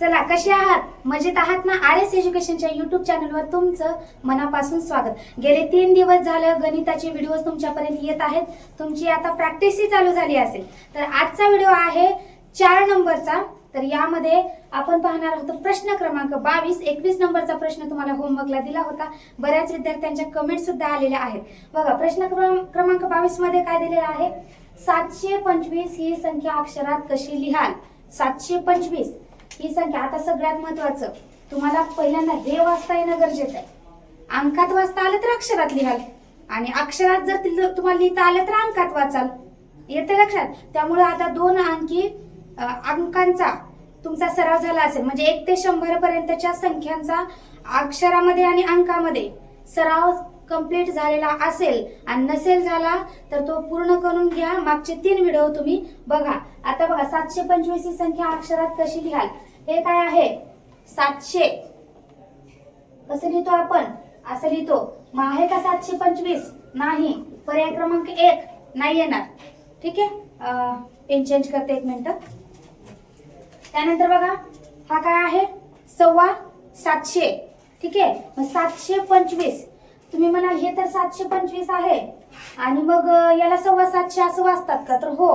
चला कसे आहात? मजेत आहात ना? आर एस एज्युकेशनच्या युट्यूब चॅनलवर तुमचं मनापासून स्वागत. गेले तीन दिवस झालं गणिताचे व्हिडिओ तुमच्यापर्यंत येत आहेत. तुमची आता प्रॅक्टिसही चालू झाली असेल. तर आजचा व्हिडिओ आहे चार नंबरचा. तर यामध्ये आपण पाहणार आहोत प्रश्न क्रमांक बावीस. एकवीस नंबरचा प्रश्न तुम्हाला होमवर्कला दिला होता. बऱ्याच विद्यार्थ्यांच्या कमेंट सुद्धा आलेल्या आहेत. बघा प्रश्न क्रमांक क्रमांक बावीसमध्ये काय दिलेला आहे? सातशे पंचवीस ही संख्या अक्षरात कशी लिहाल? सातशे पंचवीस. ही संख्या आता सगळ्यात महत्वाचं. तुम्हाला पहिल्यांदा हे वाचता येणं गरजेचं आहे. अंकात वाचता आलं तर अक्षरात लिहाल. आणि अक्षरात जर तुम्हाला लिहिता आलं तर अंकात वाचाल. येते लक्षात? त्यामुळे आता दोन अंकी अंकांचा तुमचा सराव झाला असेल. म्हणजे एक ते शंभर पर्यंतच्या संख्यांचा अक्षरामध्ये आणि अंकामध्ये सराव कंप्लीट झालेला असेल आणि नसेल झाला तर तो पूर्ण करून घ्या. मागचे तीन व्हिडिओ तुम्ही बघा. आता बघा सातशे पंचवीस ही संख्या अक्षरात कशी लिहाल? हे काय आहे? सातशे. कसं लिहितो आपण? असं लिहितो. मग आहे का सातशे पंचवीस? नाही. पर्याय क्रमांक एक. नाही येणार. ठीक आहे? पेन चेंज करते एक मिनिट. त्यानंतर बघा हा काय आहे? सव्वा सातशे. ठीक आहे? मग सातशे पंचवीस. तुम्ही म्हणाल हे तर सातशे पंचवीस आहे. आणि मग याला सव्वा सातशे असं वाचतात का? तर हो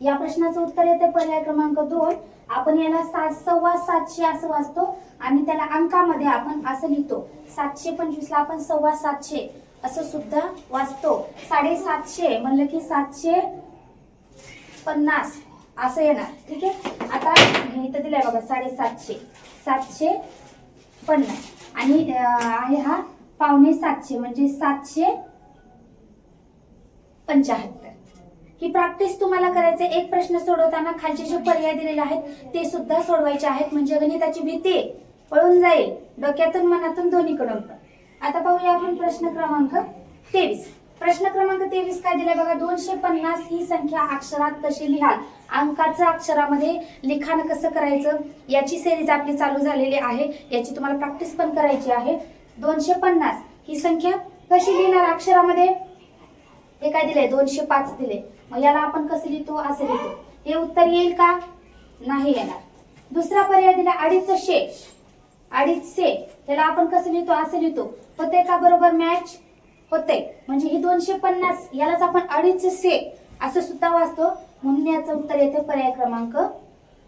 या प्रश्नाचं उत्तर येते पर्याय क्रमांक दोन. आपण याला सात सव्वा सातशे असं वाचतो आणि त्याला अंकामध्ये आपण असं लिहितो सातशे पंचवीसला आपण सव्वा सातशे असं सुद्धा वाचतो. साडेसातशे म्हणलं की सातशे पन्नास असं येणार. ठीक आहे? आता हे इथं दिलंय बघा साडेसातशे सातशे. पन्नास. आणि आहे हा पावणे सातशे म्हणजे सातशे पंचाहत्तर. ही प्रॅक्टिस तुम्हाला करायचे एक प्रश्न सोडवताना खालचे जे पर्याय दिलेले आहेत ते सुद्धा सोडवायचे आहेत. म्हणजे गणिताची भीती पळून जाईल डोक्यातून मनातून दोन्हीकडून पण. आता पाहूया आपण प्रश्न क्रमांक तेवीस. प्रश्न क्रमांक तेवीस काय दिलाय बघा? दोनशे पन्नास ही संख्या अक्षरात कशी लिहाल? अंकाचं अक्षरामध्ये लिखाण कसं करायचं? याची सिरीज आपली चालू झालेली आहे. याची तुम्हाला प्रॅक्टिस पण करायची आहे. दोनशे पन्नास. ही संख्या कशी लिहिणार अक्षरामध्ये? हे काय दिले दोनशे पाच दिले. मग याला आपण कसं लिहितो? असं लिहितो. हे उत्तर येईल का? नाही येणार. दुसरा पर्याय दिला अडीचशे अडीचशे. त्याला आपण कसं लिहितो? असं लिहितो. होते का बरोबर मॅच होते म्हणजे ही दोनशे पन्नास. यालाच आपण अडीचशे असं सुद्धा वाचतो. म्हणून याचं उत्तर येते पर्याय क्रमांक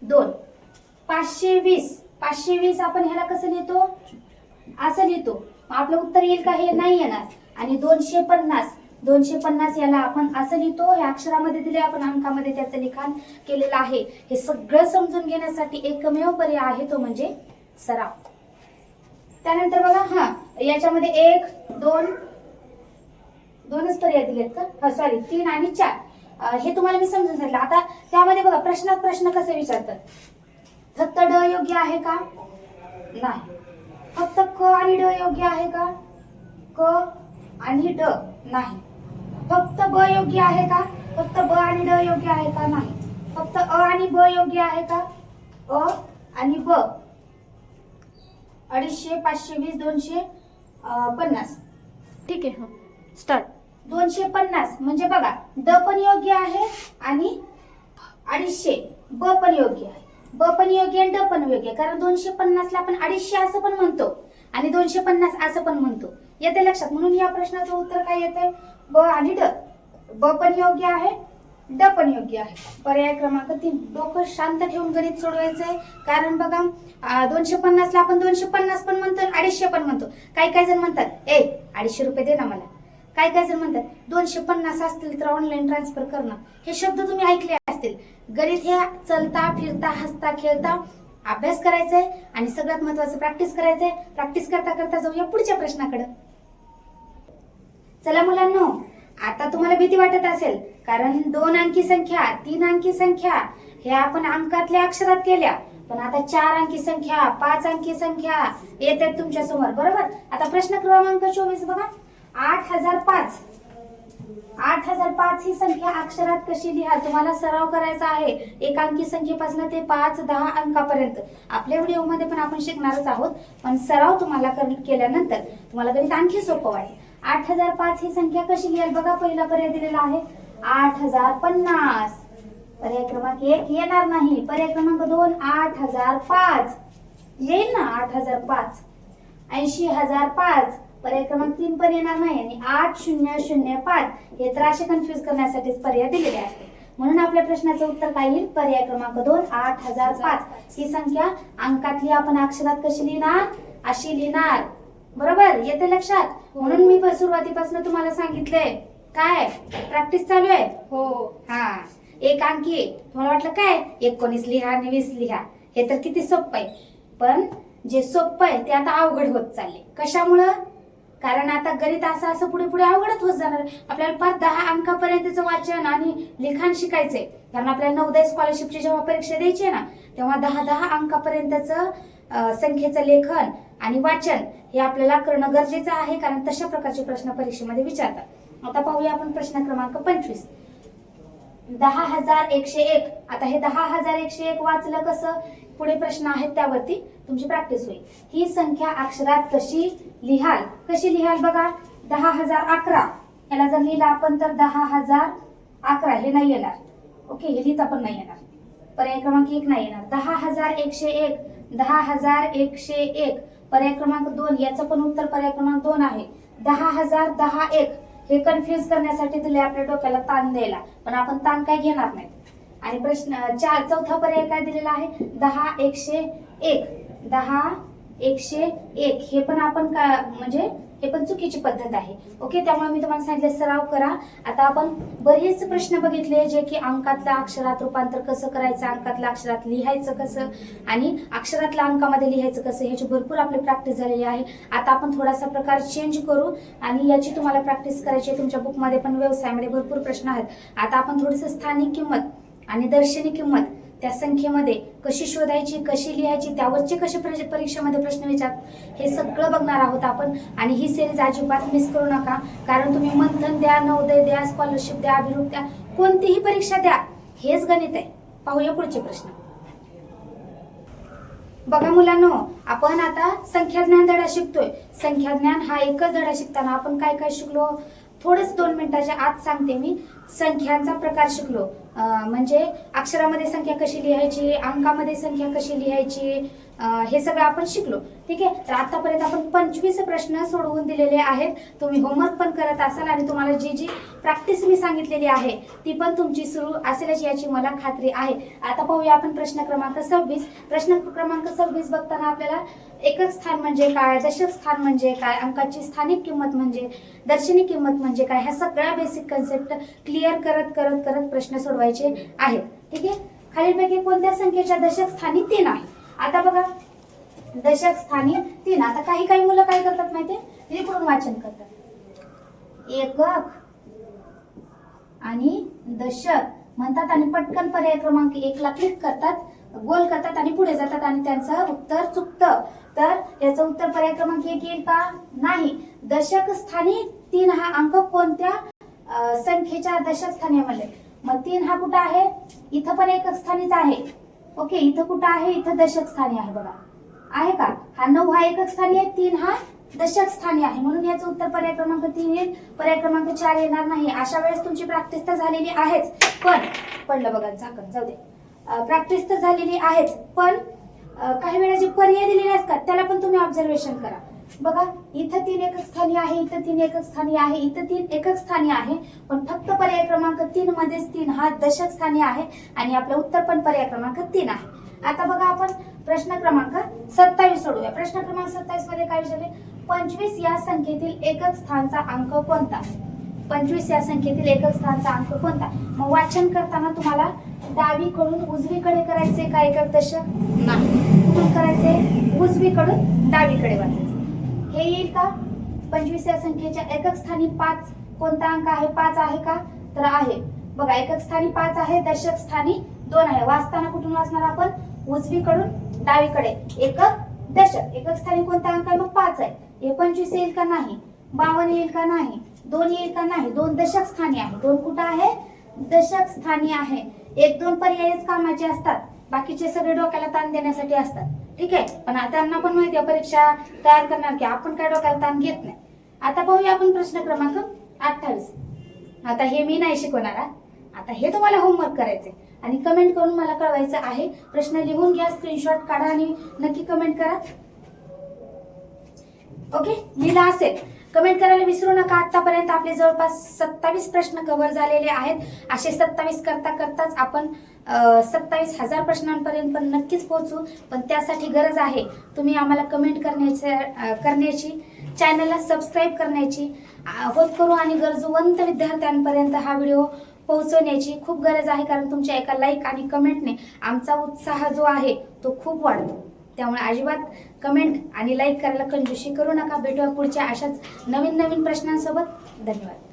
दोन. पाचशे वीस. पाचशे वीस आपण ह्याला कसं लिहितो? असं लिहितो. मग आपलं उत्तर येईल का हे नाही येणार. आणि दोनशे पन्नास दोनशे पन्नास याला आपण असं लिहितो हे अक्षरामध्ये दिले आपण अंकामध्ये त्याचं लिखाण केलेलं आहे. हे सगळं समजून घेण्यासाठी एकमेव पर्याय आहे तो म्हणजे सराव. त्यानंतर बघा हा याच्यामध्ये एक दोन दोनच पर्याय दिलेत का? हा सॉरी तीन आणि चार. हे तुम्हाला मी समजून सांगितलं. आता त्यामध्ये बघा प्रश्नात प्रश्न कसे विचारतात? फक्त ड योग्य आहे का? नाही. फक्त क आणि ड योग्य आहे का? क आणि ड नाही. फक्त ब योग्य आहे का? फक्त ब आणि ड योग्य आहे का नाही? फक्त अ आणि ब योग्य आहे का? अ आणि ब. अडीचशे पाचशे वीस दोनशे पन्नास. ठीक आहे स्टार्ट दोनशे पन्नास. म्हणजे बघा ड पण योग्य आहे आणि अडीचशे. ब पण योग्य आहे. ब पण योग्य आणि ड पण योग्य. आहे. कारण दोनशे पन्नासला आपण अडीचशे असं पण म्हणतो. आणि दोनशे पन्नास असं पण म्हणतो. येते लक्षात. म्हणून या प्रश्नाचं उत्तर काय येतंय? ब आणि ड. ब पण योग्य आहे ड पण योग्य आहे. पर्याय क्रमांक तीन. डोकं शांत ठेवून गणित सोडवायचं आहे कारण बघा दोनशे पन्नासला आपण दोनशे पन्नास पण म्हणतो आणि अडीचशे पण म्हणतो. काही काही जण म्हणतात ए अडीचशे रुपये दे ना मला. काय काय जण म्हणतात दोनशे पन्नास असतील तर ऑनलाईन ट्रान्सफर करणं हे शब्द तुम्ही ऐकले असतील. गणित हे चलता फिरता हसता खेळता अभ्यास करायचंय आणि सगळ्यात महत्वाचं प्रॅक्टिस करायचंय. प्रॅक्टिस करता करता जाऊया पुढच्या प्रश्नाकडे. चला मुलांनो आता तुम्हाला भीती वाटत असेल कारण दोन अंकी संख्या तीन अंकी संख्या हे आपण अंकातल्या अक्षरात केल्या. पण आता चार अंकी संख्या पाच अंकी संख्या येतात तुमच्यासमोर. बरोबर? आता प्रश्न क्रमांक चोवीस बघा. आठ हजार पाच. आठ हजार पाच ही संख्या अक्षरात कशी लिहा? तुम्हाला सराव करायचा आहे. एकांकी संख्येपासून ते पाच दहा अंकापर्यंत. आपल्या व्हिडिओमध्ये पण आपण शिकणारच आहोत पण सराव तुम्हाला केल्यानंतर तुम्हाला गणित आणखी सोपं वाटेल. आठ हजार पाच ही संख्या कशी लिहाल? बघा पहिला पर्याय दिलेला आहे. आठ हजार पन्नास. पर्याय क्रमांक एक येणार नाही. पर्याय क्रमांक दोन आठ हजार पाच. येईल ना आठ हजार पाच? ऐंशी हजार पाच. पर्याय क्रमांक तीन पण येणार नाही आणि आठ शून्य शून्य पाच हे तर असे कन्फ्युज करण्यासाठीच पर्याय दिलेले असते म्हणून आपल्या प्रश्नाचं उत्तर काय येईल? पर्याय क्रमांक दोन आठ हजार पाच. ही संख्या अंकातली आपण अक्षरात कशी लिहिणार? अशी लिहिणार. बरोबर? येते लक्षात? म्हणून मी सुरुवातीपासून तुम्हाला सांगितलंय. काय? प्रॅक्टिस चालू आहे? हो. हा. एक अंकी. तुम्हाला वाटलं काय? एकोणीस लिहा आणि वीस लिहा. हे तर किती सोपं आहे. पण जे सोपं आहे ते आता अवघड होत चालले कशामुळं? कारण आता गणित असं असं पुढे पुढे अवघडच होत जाणार. आपल्याला पाच दहा अंकापर्यंतचं वाचन आणि लिखाण शिकायचंय. कारण आपल्याला नवोदय स्कॉलरशिपची जेव्हा परीक्षा द्यायची आहे ना तेव्हा दहा दहा अंकापर्यंतचं संख्येचं लेखन आणि वाचन हे आपल्याला करणं गरजेचं आहे. कारण तशा प्रकारचे प्रश्न परीक्षेमध्ये विचारतात. आता पाहूया आपण प्रश्न क्रमांक पंचवीस. दहा हजार एकशे एक. आता हे दहा हजार एकशे एक वाचलं कसं? पुढे प्रश्न आहेत त्यावरती. तुमची प्रॅक्टिस होईल. ही संख्या अक्षरात कशी लिहाल? कशी लिहाल बघा? दहा हजार अकरा. याला जर लिहिलं आपण तर दहा हजार अकरा. हे नाही येणार. ओके हे लिहिता पण नाही येणार. पर्याय क्रमांक एक नाही येणार. दहा हजार एकशे एक. दहा हजार एकशे एक. पर्याय क्रमांक दोन. याचं पण उत्तर पर्याय क्रमांक दोन आहे. दहा हजार दहा एक. हे कन्फ्युज करण्यासाठी दिले आपल्या डोक्याला ताण द्यायला. पण आपण ताण काय घेणार नाही. आणि प्रश्न चार चौथा पर्याय काय दिलेला आहे? दहा एकशे एक. दहा एकशे एक. हे पण आपण का म्हणजे हे पण चुकीची पद्धत आहे. ओके त्यामुळे मी तुम्हाला सांगितलं सराव करा. आता आपण बरेच प्रश्न बघितले जे की अंकातल्या अक्षरात रूपांतर कसं करायचं अंकातल्या अक्षरात लिहायचं कसं आणि अक्षरातल्या अंकामध्ये लिहायचं कसं ह्याची भरपूर आपली प्रॅक्टिस झालेली आहे. आता आपण थोडासा प्रकार चेंज करू आणि याची तुम्हाला प्रॅक्टिस करायची आहे. तुमच्या बुकमध्ये पण व्यवसायामध्ये भरपूर प्रश्न आहेत. आता आपण थोडंसं स्थानिक किंमत आणि दर्शनी किंमत त्या संख्येमध्ये कशी शोधायची कशी लिहायची त्यावरचे कसे प्र- परीक्षेमध्ये प्रश्न विचार हे सगळं बघणार आहोत आपण. आणि ही सिरीज अजिबात मिस करू नका. कारण तुम्ही मंथन द्या नवोदय द्या स्कॉलरशिप द्या अभिरूप द्या कोणतीही परीक्षा द्या. हेच गणित आहे. पाहूया पुढचे प्रश्न. बघा मुलांनो आपण आता संख्याज्ञान धडा शिकतोय. संख्याज्ञान हा एकच धडा शिकताना आपण काय काय शिकलो? थोडंच दोन मिनिटाच्या आत सांगते मी. संख्यांचा प्रकार शिकलो. म्हणजे अक्षरामध्ये संख्या कशी लिहायची अंकामध्ये संख्या कशी लिहायची हे सगळं आपण शिकलो. ठीक आहे? तर आतापर्यंत आपण पंचवीस प्रश्न सोडवून दिलेले आहेत. तुम्ही होमवर्क पण करत असाल आणि तुम्हाला जी जी प्रॅक्टिस मी सांगितलेली आहे ती पण तुमची सुरू असेलच याची मला खात्री आहे. आता पाहूया आपण प्रश्न क्रमांक सव्वीस. प्रश्न क्रमांक सव्वीस बघताना आपल्याला एकच स्थान म्हणजे काय दशक स्थान म्हणजे काय अंकाची स्थानिक किंमत म्हणजे दर्शनी किंमत म्हणजे काय ह्या सगळ्या बेसिक कन्सेप्ट क्लिअर करत करत करत प्रश्न सोडवायचे आहेत. ठीक आहे? खालीलपैकी कोणत्या संख्येच्या दशक स्थानी तीन आहे? आता बघा दशक स्थानी तीन. आता काही काही मुलं काय करतात माहितीये? इकडून वाचन करतात. एकक आणि दशक म्हणतात आणि पटकन पर्याय क्रमांक एकला क्लिक करतात गोल करतात आणि पुढे जातात आणि त्यांचं उत्तर चुकतं. तर याचं उत्तर पर्याय क्रमांक एक येईल का? नाही. दशक स्थानी तीन हा अंक कोणत्या संख्येच्या दशक स्थानी मग तीन हा कुठं आहे? इथं पण एकक स्थानीच आहे. ओके इथं कुठं आहे? इथं दशक स्थानी आहे बघा. आहे का? हा नऊ हा एकक स्थानी आहे. तीन हा दशक स्थानी आहे. म्हणून याचं उत्तर पर्याय क्रमांक तीन येईल. पर्याय क्रमांक चार येणार नाही. अशा वेळेस तुमची प्रॅक्टिस तर झालेली आहेच. पण पडलं बघा झाकण. जाऊ दे. प्रॅक्टिस तर झालेली आहेच. पण काही वेळा जे पर्याय दिलेले असतात त्याला पण तुम्ही ऑब्झर्वेशन करा. बघा इथं तीन एकक स्थानी आहे इथं तीन एकक स्थानी आहे इथं तीन एकक स्थानी आहे पण फक्त पर्याय क्रमांक तीन मध्येच तीन हा दशक स्थानी आहे आणि आपलं उत्तर पण पर्याय क्रमांक तीन आहे. आता बघा आपण प्रश्न क्रमांक सत्तावीस सोडूया. प्रश्न क्रमांक सत्तावीसमध्ये काय विचारले? पंचवीस या संख्येतील एकक स्थानचा अंक कोणता? पंचवीस या संख्येतील एकक स्थानचा अंक कोणता? मग वाचन करताना तुम्हाला डावीकडून उजवीकडे करायचे का एकक दशक? नाही. कुठून करायचे? उजवीकडून डावीकडे वाचायचे. हे येईल का? पंचवीस या संख्येच्या एकक स्थानी पाच कोणता अंक आहे? पाच आहे का? तर आहे. बघा एकक स्थानी पाच आहे दशक स्थानी दोन आहे. वाचताना कुठून वाचणार आपण? उजवीकडून डावीकडे. एकक दशक. एकक स्थानी कोणता अंक आहे? मग पाच आहे. हे पंचवीस येईल का नाही? बावन्न येईल का नाही? दोन येईल का नाही? दोन दशक स्थानी आहे. दोन कुठं आहे? दशक स्थानी आहे. एक दोन पर्यायच कामाचे असतात. बाकीचे सगळे डोक्याला ताण देण्यासाठी असतात. ठीक आहे? पण आता त्यांना पण माहिती आहे परीक्षा तयार करणार की आपण काय डोक्याला ताण घेत नाही. आता पाहूया आपण प्रश्न क्रमांक अठ्ठावीस. आता हे मी नाही शिकवणार आता हे तुम्हाला होमवर्क करायचे आणि कमेंट करून मला कळवायचं आहे. प्रश्न लिहून घ्या स्क्रीनशॉट काढा आणि नक्की कमेंट करा. ओके लिहिला असेल. कमेंट करायला विसरू नका. आतापर्यंत आपले जवळपास सत्तावीस प्रश्न कव्हर झालेले आहेत. असे सत्तावीस करता करताच आपण सत्तावीस हजार प्रश्नांपर्यंत पण नक्कीच पोहोचू पण त्यासाठी गरज आहे. तुम्ही आम्हाला कमेंट करण्याचे करण्याची चॅनलला सबस्क्राईब करण्याची होत करू आणि गरजूवंत विद्यार्थ्यांपर्यंत हा व्हिडिओ पोहोचवण्याची खूप गरज आहे कारण तुमच्या एका लाईक आणि कमेंटने आमचा उत्साह जो आहे तो खूप वाढतो. त्यामुळे अजिबात कमेंट आणि लाईक करायला कंजूशी करू नका. भेटूया पुढच्या अशाच नवीन नवीन प्रश्नांसोबत. धन्यवाद.